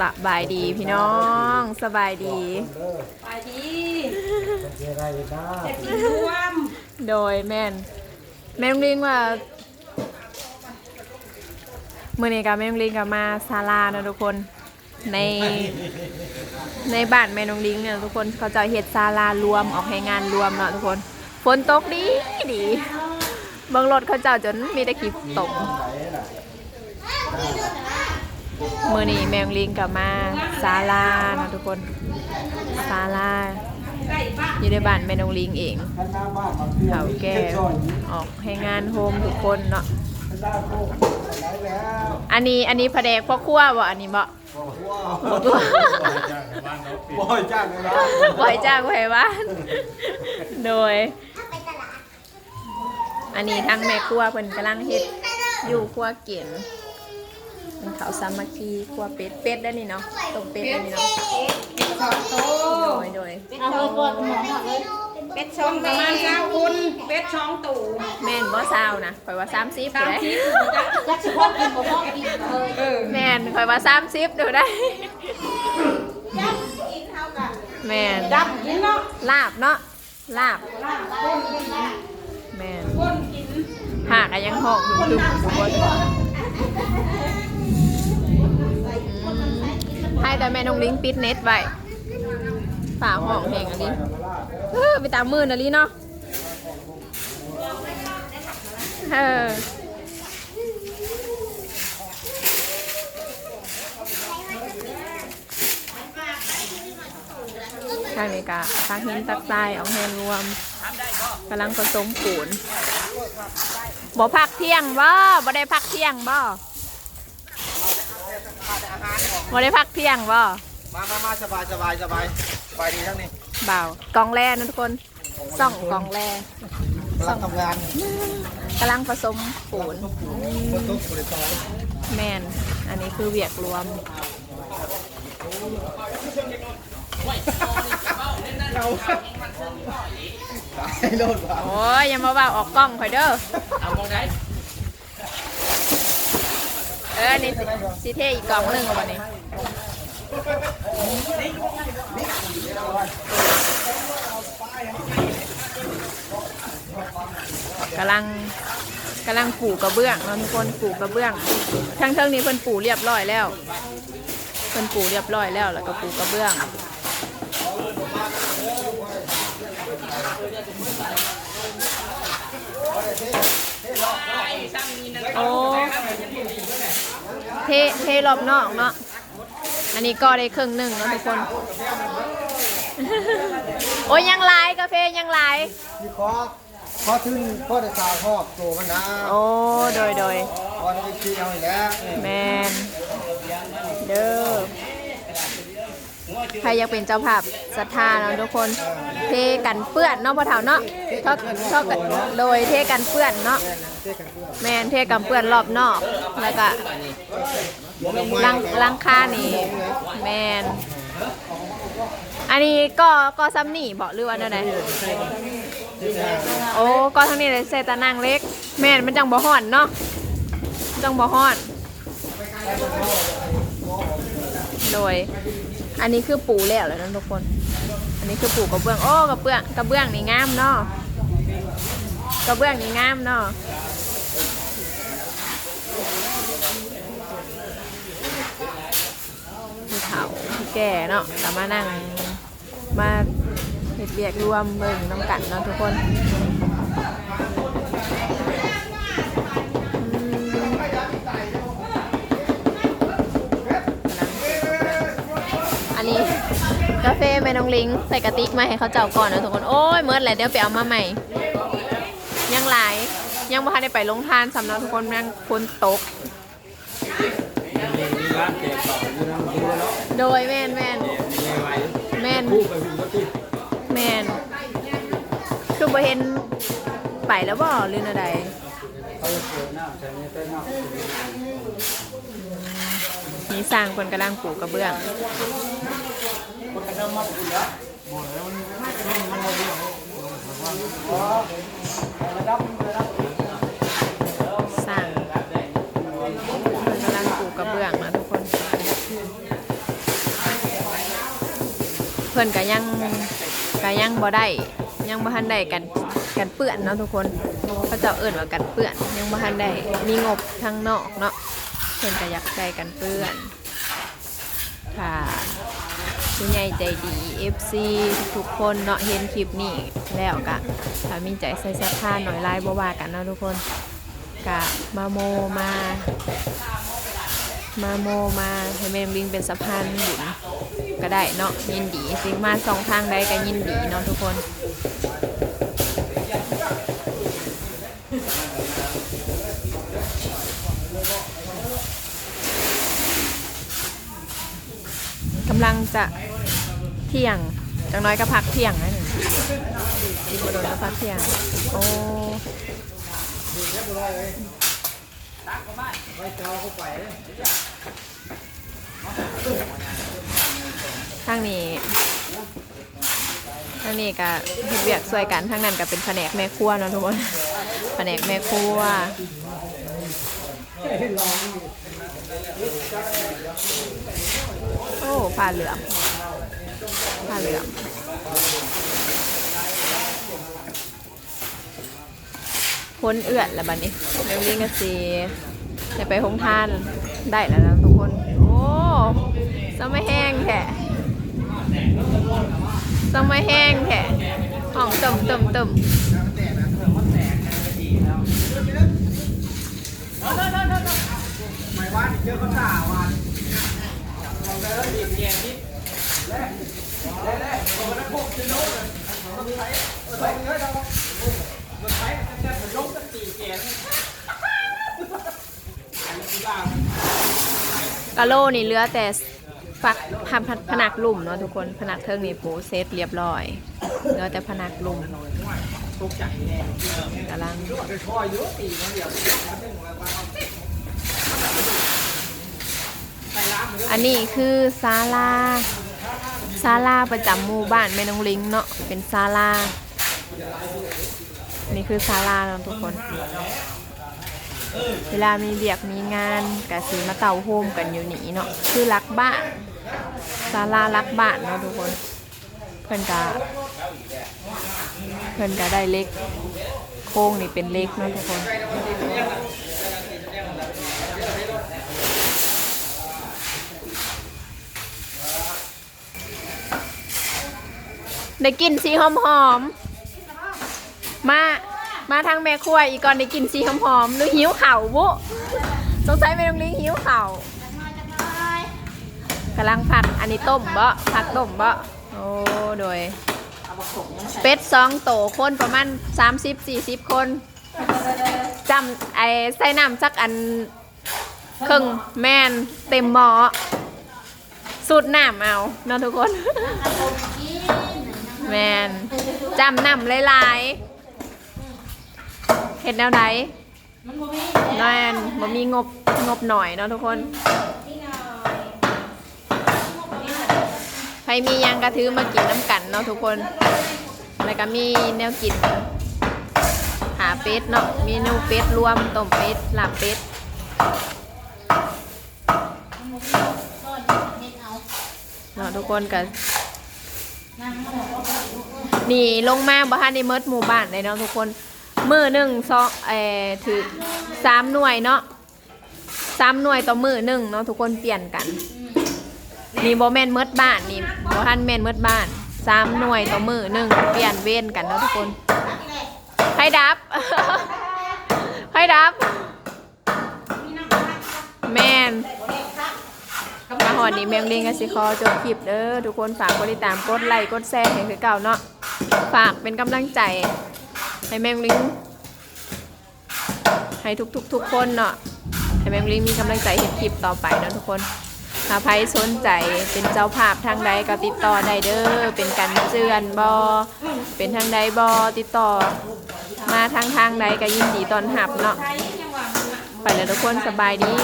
สบายดีพี่น้องสบายดี ไปดีเจออะไรกันนะจะกินรวมโดยแม่นแม่นองลิงว่ามื่อนี้กับแม่นองลิงกับมาศาลาเนาะทุกคนในในบ้านแม่นองลิงเนี่ยทุกคนเขาจะเฮ็ดศาลารวมออกให้งานรวมเนาะทุกคนฝนตกดีดีเบางรถเขาเจ้าจนมีแต่ขีตก มื่อนี้แมงลิงกับมาศาลาเนาะทุกคนศาลาใกล้บ้านอยู่ในบ้านแม่นองลิงเองข้างหน้าบ้านมาเที่ยวเขาแก้วออกให้งานโฮมทุกคนเนาะข้างหน้าโคกไหนแล้วอันนี้อันนี้พระแดกพ่อครัวบ่อันนี้บ่ว้าวบอยจ้างเลยนะบ่อยจ้างไว้บ้านโดย อันนี้ทั้งแม่ครัวเพิ่นกำลังเฮ็ดอยู่ครัวเกีย นเป็นข้าวสามัคคีครัวเป็ดเป็ดได้นี่เนาะต้มเป็ดได้นี่เนาะสองโตโดยโดยเอาเลยก่อนหมอเลยเป็ดช่องประมาณเก้าคนเป็ดช่องตู่แม่นบ่ซาวนะข่อยว่า30สามอยู่สิได้บจักสิพ่อกินบ่พ่อกินเออเออแม่นข่อยว่า30ดูได้กินเท่ากันแม่นดำกินเนาะลาบเนาะลาบคนกินแม่นคนกินหากอะยังหอกอยู่คือทุกคน ให้แต่แม่นงลิงปิดเน็ตไว้ฝ่าห้องแหงอันนี้ไปตามมือนะลีเนาะเออทางนี้กะทางหินตักทรายเอาแฮนรวมกำลังผสมปูนบ่พักเที่ยงบ่บ่ได้พักเที่ยงบ่ บ่ได้พักเที่ยงบ่มามามาสบายสบายสบายสบายดีทั้งนี้บ่าวกองแร่นะทุกคนส่องกองแร่กำลังทำงานกำลังผสมปูนบนโต๊ะบริษัทแมนอันนี้คือเวียกรวมให้โดนว่ะโอ้ยอย่ามาว่าออกกล้องข่อยเด้อเอออันนี่สิเทอีกกล่องหนึงวันนี้ กำลังกำลังปูกระเบื้องเนาะทุกคนปูกระเบื้อง ทั้งเทิงนี้เพิ่นปูเรียบร้อยแล้วเพิ่นปูเรียบร้อยแล้วแล้วก็ปูกระเบื้องโอ้เทเทรอบนอกเนาะอันนี้ก็ได้ครึ่งหนึ่งแล้วทุกคน โอ้ยยังหลายกาแฟยังหลายมีคอคอทึ่งคอได้สาวครอบโตมันนะโอ้โดยโดยคอได้ไปขี้เอาอีกแล้วแมนเด้อใครอยากเป็นเจ้าภาพศรัทธาเนาะทุกคนเทกันเปื้อนเนาะพ่อเฒ่าเนาะชอบชอบกันโดยเทกันเปื้อนเนาะเจ๊กันเพื่อนแมนเทกันเปื้อนรอบนอกแล้วก็ลังลังคานี่แมน อันนี้ก็ก็ซ้ำนี่บอกหรือว่าแนวไหนโอ้ก็ทั้งนี้เลยเซตานังเล็ก แมนมันจังบ่ฮ้อนเนาะจังบ่ฮ้อน โดย อันนี้คือปูแล้วแล้วนะทุกคน อันนี้คือปูกระเบื้อง โอ้กระเบื้องกระเบื้องนี่งามเนาะกระเบื้องนี่งามเนาะผู้เฒ่าผู้แก่เนาะแต่มานั่ง มาเฮ็ดเบียกรวมเบิ่งน้ำกันเนาะทุกคนอันนี้กาแฟแม่น้องลิงใส่กระติกมาให้เขาเจ้าก่อนนะทุกคน โอ้ยเมื่อไรเดี๋ยวไปเอามาใหม่ ยังหลาย ยังบ่ทันได้ไปลงทานสำหรับทุกคนยังฝนตก โดยแมนแมน แมนแมนคือบ่เห็นไปแล้วบ่หรืออะไรนี่สร้างคนกำลังปลูกกระเบื้องสร้างคนกำลังปลูกกระเบื้องนะทุกคน พื่อนก็ยังก็ยังบ่ได้ยังบ่ทันได้กันกันเปื้อนเนาะทุกคนเขาเจ้าเอิ้นว่ากันเปื้อน ยังบ่ทันได้มีงบทางนอกเนาะเพิ่นก็อยากได้กันเปื้อนค่ะผู้ใหญ่ใจดี FC ทุกคนเนาะเห็นคลิปนี้แล้วก็ถ้ามีใจใส่ศรัทธาหน่อยหลายบ่ว่ากันเนาะทุกคนก็มาโมมา มาโมมาให้แม่ลิงเป็นสะพานบุญก็ได้เนาะยินดีสิงมาสองทางใดก็ยินดีเนาะทุกคนกำลังจะเที่ยงจังน้อยก็พักเที่ยงนะหนึ่งอีกบ่โดนก็พักเที่ยง โอ้ ทางนี้ทางนี้ก็เฮ็ดเวียกช่วยกันทางนั้นก็เป็นแผนกแม่ครัวเนาะทุกคนแผนกแม่ครัวโอ้ผ้าเหลืองผ้าเหลือง พ้นเอื้อนแล้วบัดนี้เรื่องนี้ก็สิได้ไปห้องทานได้แล้วนะทุกคน โอ้สมัยแห้งแท้สมัยแห้งแท้ห้องตึมตึมตึมกะ โลนี่เหลือแต่ฝักผผผนักลุ่มเนาะทุกคนผนักเทิงนี่ปูเซตเรียบร้อยเหลือแต่ผนักลุ่มกำลังอันนี้คือศาลาศาลาประจำหมู่บ้านแม่น้องลิงเนาะเป็นศาลา นี่คือศาลาเนาะทุกคน เวลามีเบียกมีงานกะสีมาเต่าโฮมกันอยู่นี่เนาะคือรักบ้านศาลารักบ้านเนาะทุกคน เพื่อนกะเพื่อนกะได้เล็ก โค้งนี่เป็นเล็กเนาะทุกคนได้กลินสีหอมหอม มา มาทางแม่ครัวอีกก่อนได้กลินสีหอมหอมๆหรือหิวเข่าบุสงสัยแม่ต้องลิงหิวเข่ากำลังผัดอันนี้ต้มเบ่ผัดต้มเบ่โอ้โดยเป็ดสองโตคนประมาณ30 40 คนจำไอ้ใส่น้ำจักอันครึ่งแมนเต็มหม้อสูตรน้ำเอาเนาะทุกคน แมนจำนำหลายๆ เห็ดแนวไหนแมนบ่มีงบงบหน่อยเนาะทุกคนใครมียังกระถือมากินน้ำกันเนาะทุกคนแล้วก็มีแนวกิน หาเป็ดเนาะเมนูเป็ดรวมต้มเป็ดลาบเป็ดเนาะทุกคนก็นี่ลงมาบ้านในเมิดหมู่บ้านเลยเนาะทุกคน มือหนึ่งสองเอ่อถือสามหน่วยเนาะสามหน่วยต่อมือหนึ่งเนาะทุกคนเปลี่ยนกัน นี่บแมนเมิดบ้านนี่โบอทันแมนเมิดบ้านสามหน่วยต่อมือหนึ่งเปลี่ยนเว้นกันเนาะทุกคนไพ่ดับไพ่ดับ แมนมาหอดนี้แมงลิงกันสิคอจบคลิปเด้อทุกคนฝากกดติดตามกดไลค์กดแชร์ให้คือเก่าเนาะฝากเป็นกำลังใจ ให้แมงลิงให้ทุกทุกๆทุกคนเนาะให้แมงลิงมีกำลังใจเห็นคลิปต่อไปเนาะทุกคนถ้าใครสนใจเป็นเจ้าภาพทางใดก็ติดต่อได้เด้อเป็นการเจือนบอเป็นทางใดบอติดต่อ มาทางทางใดก็ยินดีตอนรับเนาะไปแล้วทุกคนสบายดี